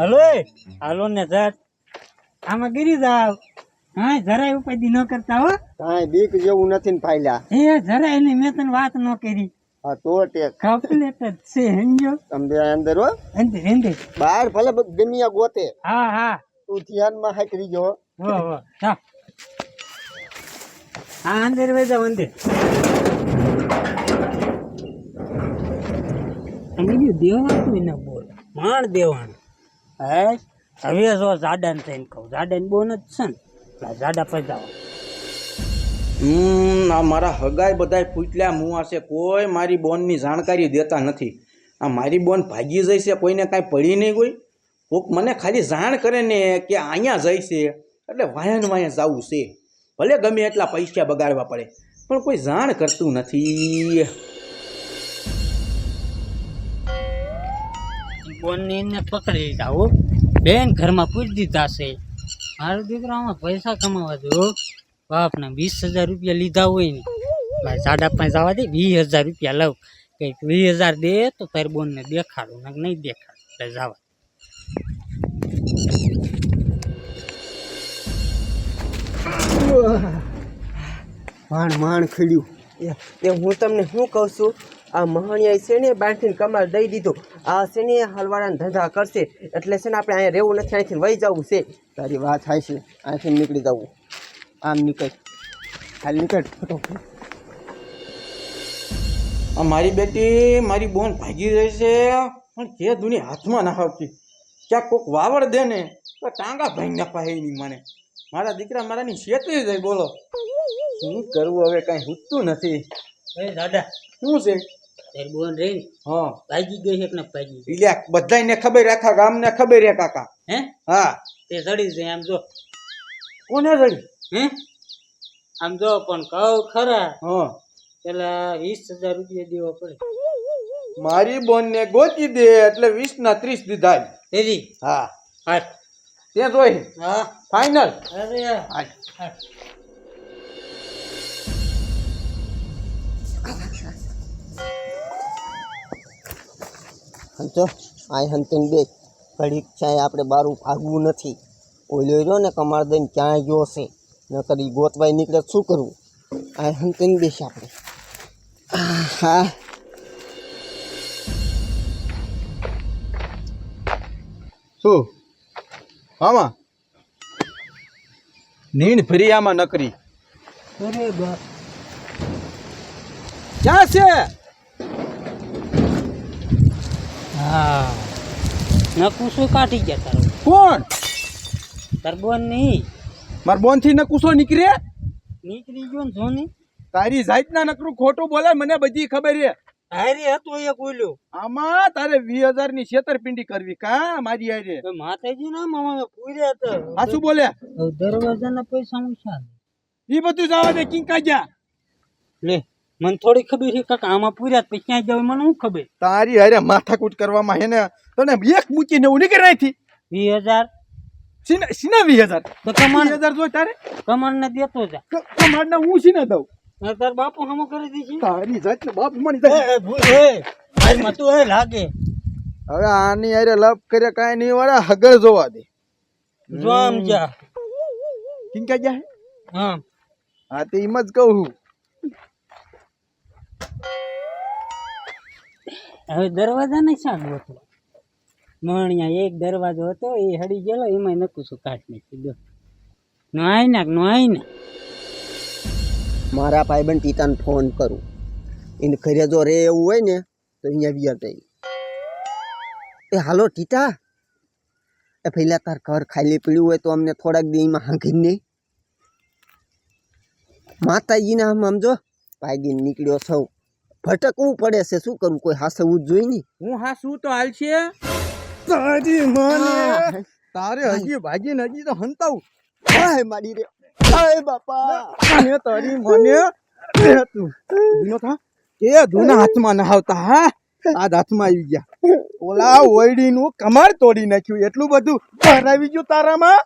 Hello એ, હાલો ને જટ આમાં ગીરી જાવ. હા જરાય ઉપાધિ ન કરતા હો. કાંઈ બીક જેવું નથી ને ફાયલા. એ જરાય નહીં મેં તને વાત ન કરી. હા તો ટેક કમ્પ્લેટ જ છે સમજો. તમે બે અંદર હો. અંદર અંદર. બહાર ભલે બધું દુનિયા ગોતે. હા હા. તું ધ્યાનમાં હાકરી જો હો. હો ચાલ હા. અંદર વહી જાવ અંદર. અને બીજું દેવાનું ન બોલ. માણ દેવાનું. હે? હવે જો જાડા ને થઈને કહું. જાડા ને બોન જ છે ને. જાડા પૈસા હમ, આ મારા હગાય બધાય પૂછલ્યા મું હશે કોઈ મારી બોનની જાણકારી દેતા નથી. આ મારી બોન ભાગી જઈ છે કોઈને કાંઈ પડી નહીં કોઈ. કોક મને ખાલી જાણ કરે ને કે અહીંયા જાય છે. એટલે વાયન વાયન જવું છે. ભલે ગમે એટલા પૈસા બગાડવા પડે, પણ કોઈ જાણ કરતું નથી. બોનને એને પકડી લીધા હો. બેન ઘરમાં પૂરી દીધા છે. મારો દીકરો આમાં પૈસા કમાવા દો બાપને વીસ હજાર રૂપિયા લીધા હોય ને. ભાઈ સાડા પાંચ આવવા દે, વીસ હજાર રૂપિયા લઉં. કંઈક વીસ હજાર દે તો તારી બોનને દેખાડું ને નહીં દેખાડું. એટલે જવા. માણ માણ ખડ્યું. એ હું તમને શું કહું છું? આ મહાણિયા શેને બાંધીને કમાલ દઈ દીધું. આ છે ને ધંધા કરશે. એટલે છે ને આપણે અહીંયા રહેવું નથી અહીંથી વહી જવું છે. તારી વાત થાય છે. અહીંથી નીકળી જવું. આમ નીકળ. હાલ નીકળ. આ મારી બેટી મારી બોન ભાગી રહી છે. પણ કે દુની હાથમાં ના આવતી. ક્યાંક કોક વાવડ દે ને તો ટાંગા ભાઈ નફા નહીં મને. મારા દીકરા મારાની શેતરી જાય બોલો. શું કરવું હવે? કાંઈ હૂતું નથી. એ દાદા. શું છે? તારી બોન રહી ને? હા. ભાગી ગઈ છે કે ન ભાગી એટલે બધાને ખબર આખા ગામને ખબર હે કાકા. હે? હા. તે ચડી જાય આમ જો. કોને હે? આમ જો પણ કહું ખરા. હા. પેલા વીસ હજાર રૂપિયા દેવા પડે. મારી બોનને ગોતી દે એટલે વીસ ના ત્રીસ દીધા તેરી હા. હા તે જોઈ. હા. ફાઈનલ અરે હા હા હંચો આ હંતીને બે ક્યાંય આપણે બારું ભાગવું નથી. ઓલો રહ્યો ને કમાર દઈને ક્યાંય ગયો છે? નકર ઈ ગોતવાય નીકળે શું કરવું? આ હંતીને બેસ આપણે. હા શું? આમાં? નીણ ફરી આમાં નકરી. અરે બા ક્યાં છે? હા. નકુસો કાઢી ગયા તારો? કોણ? તાર બોન નહીં. માર બોનથી નકુસો નીકળે? નીકળી ગયો ને જોની. તારી જાતના નકરું ખોટું બોલે મને બધી ખબર છે. હારે હતો એ કોલ્યો આમાં તારે વી હજારની છેતરપિંડી કરવી કા મારી હારે? માતાજી ના મામા પૂર્યા હતો. આ શું બોલ્યા દરવાજા ના પૈસા ઊંચા ઈ બધું જવા દે કિંકા જા. લે. મને થોડી ખબર છે કાકા આમાં પૂર્યા તો પછી ક્યાં જવું મને શું ખબર? તારી હારે માથાકૂટ કરવામાં હેને તને એક મૂકીને એવું નીકળી નાખી વીસ હજાર. સિના સીના વીસ હજાર? તો કમાણ હજાર જો તારે? કમાણ ને દેતો જા. કમાડના હું સિના દઉં? ને તાર બાપુ હમો કરી દીધી તારી જાત બાપ મની જાય એ તું એ લાગે. હવે આની હારે લપ કરે કાંઈ નહીં વાળા હગર જોવા દે. જો આમ જા. કિંકા જા હા? હા. તે એમ જ કહું હવે દરવાજા નહીં સાંભળો હતો મણિયા એક દરવાજો હતો, એ હડી ગયેલો એમાં નકું શું કાઢ નાખી દો નો આઈ નાખ, નો આઈ ના મારા ભાઈબંધ ટીતાને ફોન કરું. એને ઘરે જો રે એવું હોય ને, તો અહીંયા વિયર જઈ એ હાલો ટીટા એ પહેલાં તાર ઘર ખાલી પીડ્યું હોય તો અમને થોડાક દીમાં હાંકી નહીં માતાજીના આમ સમજો ભાગીને નીકળ્યો સૌ. ભટકવું પડે છે. શું કરવું કોઈ હાસવું જોઈએ નહીં. હું હાસવું તો હાલ છે. તારી માને. તારે હજી ભાગી ને હજી તો હંતાવું. હાય મારી રે. હાય બાપા. અને તારી મને એ તું. ધૂનો થા. એ ધૂના હાથમાં નહાવતા હા? આ હાથમાં આવી ગયા. ઓલા ઓયડી નું કમાર તોડી નાખ્યું. એટલું બધું ભરાવી ગયું તારામાં.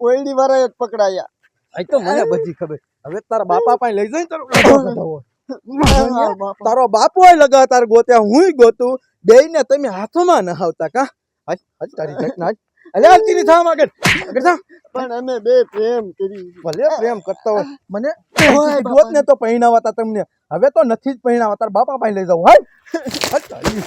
ઓયડી વાળા જ પકડાયા. અહીં તો મને બધી ખબર. હવે તારા બાપા પાસે લઈ જાય તારો તારો બાપો હોય તાર ગોત્યા હું ગોતું. બે ને તમે હાથમાં નહાવતા કા? હજ હજ તારી ઘટના હાલ અલે આલતી ની થામ આગળ આગળ થા પણ અમે બે પ્રેમ કરી. ભલે પ્રેમ કરતા હોય. મને ઓય, ગોત ને તો પહેણાવતા તમને. હવે તો નથી જ પહેણાવતા. બાપા પાસે લઈ જાવ હાલ હજ તારી.